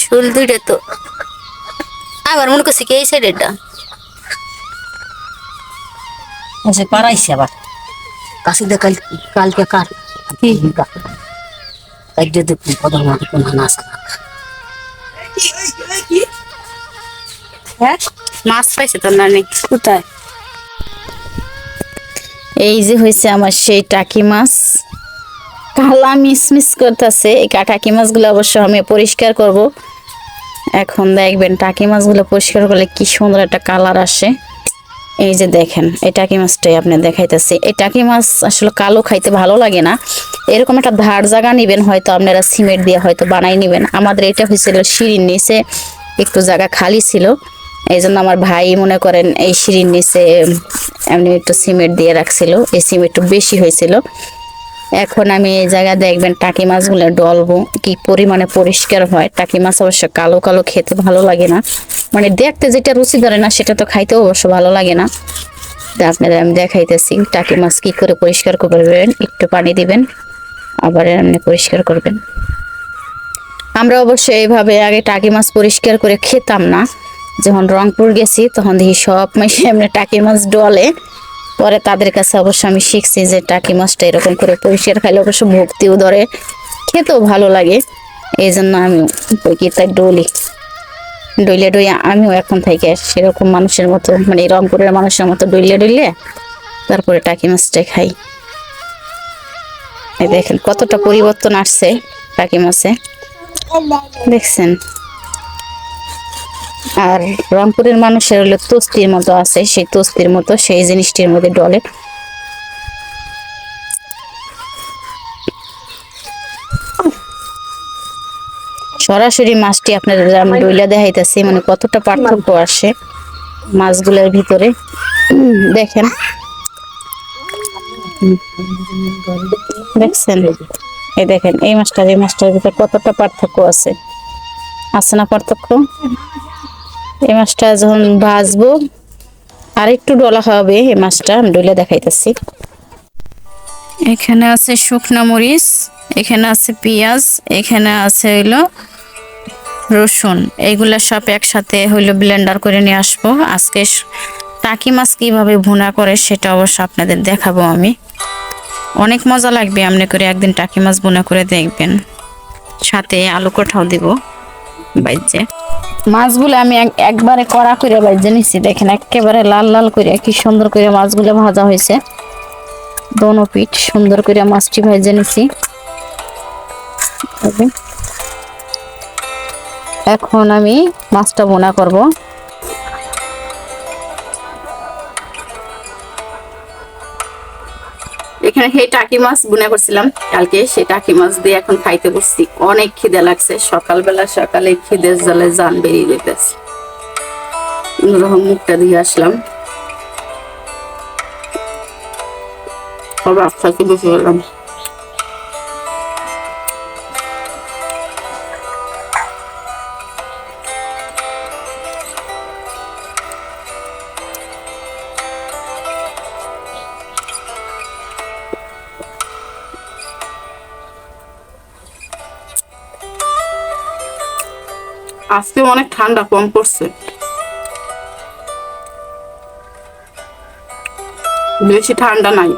শুল দুইটা তো। আবার মনে করছি কি এই সাইডেরটা এসে পারাইছে আবার। কাশি দে কাল কালকে কার? কি? কাজ যদি প্রধানমন্ত্রী কোন নাস হ্যাঁ? মাছ পাইছে তো না নেই? কোথায়? এই যে হয়েছে আমার সেই টাকি মাছ। কালা মিসমিস করতেছে। এই কা- টাকি মাছগুলো অবশ্য আমি পরিষ্কার করব। এখন দেখবেন টাকি মাছগুলো পরিষ্কার করলে কি সুন্দর একটা কালার আসে। এই যে দেখেন, এই টাকি মাছটাই আপনি দেখাইতেছি। এই টাকি মাছ আসলে কালো খাইতে ভালো লাগে না। এরকম একটা ধার জায়গা নিবেন, হয়তো আপনারা সিমেন্ট দিয়ে হয়তো বানাই নেবেন। আমাদের এটা হয়েছিল সিঁড়ির নিচে, একটু জায়গা খালি ছিল। এই জন্য আমার ভাই মনে করেন এই সিঁড়ির নিচে এমনি একটু সিমেন্ট দিয়ে রাখছিল। এই সিমেন্ট একটু বেশি হয়েছিল। এখন আমি এই জায়গায় দেখবেন টাকি মাছগুলো ডলবো, কি পরিমাণে পরিষ্কার হয়। টাকি মাছ অবশ্য কালো কালো খেতে ভালো লাগে না। মানে দেখতে যেটা রুচি ধরে না, সেটা তো খাইতেও অবশ্য ভালো লাগে না। আপনাদের আমি দেখাইতেছি, টাকি মাছ কি করে পরিষ্কার করবেন, একটু পানি দিবেন, আবার এমনি পরিষ্কার করবেন। আমরা অবশ্য এইভাবে আগে টাকি মাছ পরিষ্কার করে খেতাম না। যখন রংপুর গেছি, তখন দেখি সব মাসে এমনি টাকি মাছ ডলে। পরে তাদের কাছে অবশ্য আমি শিখছি যে টাকি মাছটা এরকম করে পরিষ্কার খাইলে অবশ্য ভক্তিও ধরে, খেতেও ভালো লাগে। এই জন্য আমি তাই ডলি। ডইলে ডইলে আমিও এখন থেকে সেরকম মানুষের মতো মানে রংপুরের মানুষের মতো ডইলে ডইলে তারপরে টাকি মাছটা খাই। দেখেন কতটা পরিবর্তন আসছে টাকি মাছে। দেখছেন? আর রংপুরের মানুষের হলো তস্তির মতো আছে, সেই তস্তির মতো, সেই জিনিসটির মধ্যে ডলে। সরাসরি মাছটি আপনাদের আমি ডইলা দেখাইতেছি মানে কতটা পার্থক্য আসে মাছগুলোর ভিতরে। দেখেন। দেখছেন? এই দেখেন, এই মাছটার এই মাছটার ভিতরে কতটা পার্থক্য আছে? আছে না পার্থক্য? এই মাছটা যখন ভাজবো আর একটু ডলা হবে এই মাছটা, আমি ডলে দেখাইতেছি। এখানে আছে শুকনো মরিচ, এখানে আছে পেঁয়াজ, এখানে আছে হইল রসুন। এইগুলা সব একসাথে হইল ব্লেন্ডার করে নিয়ে আসব। আজকে টাকি মাছ কীভাবে ভুনা করে সেটা অবশ্য আপনাদের দেখাবো আমি। অনেক মজা লাগবে আপনি করে একদিন টাকি মাছ ভুনা করে দেখবেন। সাথে আলু কোঠাও দিব, বাইজে। মাছগুলো আমি এক- একবারে কড়া করে বাইজে নিচ্ছি দেখেন একেবারে লাল লাল করে, কি সুন্দর করে মাছগুলো ভাজা হয়েছে। দোনো পিঠ সুন্দর করে মাছটি ভেজে নিছি। এখন আমি মাছটা বোনা করব। এখানে সেই টাকি মাছ বুনা করছিলাম। কালকে সেই টাকি মাছ দিয়ে এখন খাইতে বসছি। অনেক খিদে লাগছে। সকালবেলা সকালে খিদে জলে জান বেরিয়ে যেতেছে। রকম মুখটা দিয়ে আসলাম। আবার খাইতে বসে গেলাম আজকে অনেক ঠান্ডা, কম পড়ছে। বেশি ঠান্ডা নাই।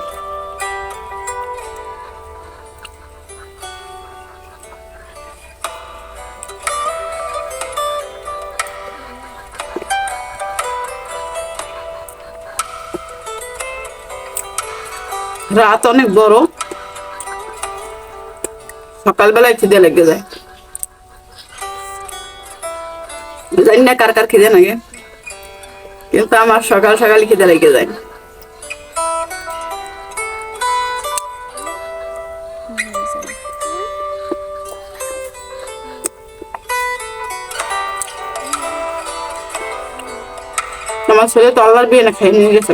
রাত অনেক বড়। সকালবেলায় খিদে লেগে যায়। জানি না কার কার খিদে লাগে, কিন্তু আমার সকাল সকাল খিদে লেগে যায়। আমার ছেলে তো আল্লাহর বিয়ে না খাই নিয়ে গেছে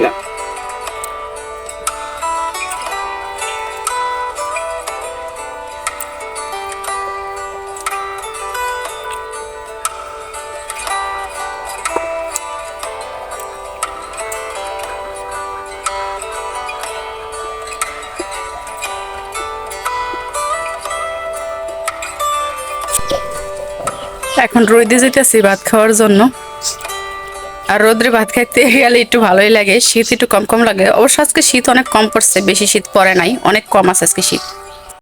এখন রোদে যেতেছি ভাত খাওয়ার জন্য। আর রোদ্রে ভাত খাইতে গেলে একটু ভালোই লাগে, শীত একটু কম কম লাগে। অবশ্য আজকে শীত অনেক কম পড়ছে, বেশি শীত পড়ে নাই, অনেক কম আছে আজকে শীত।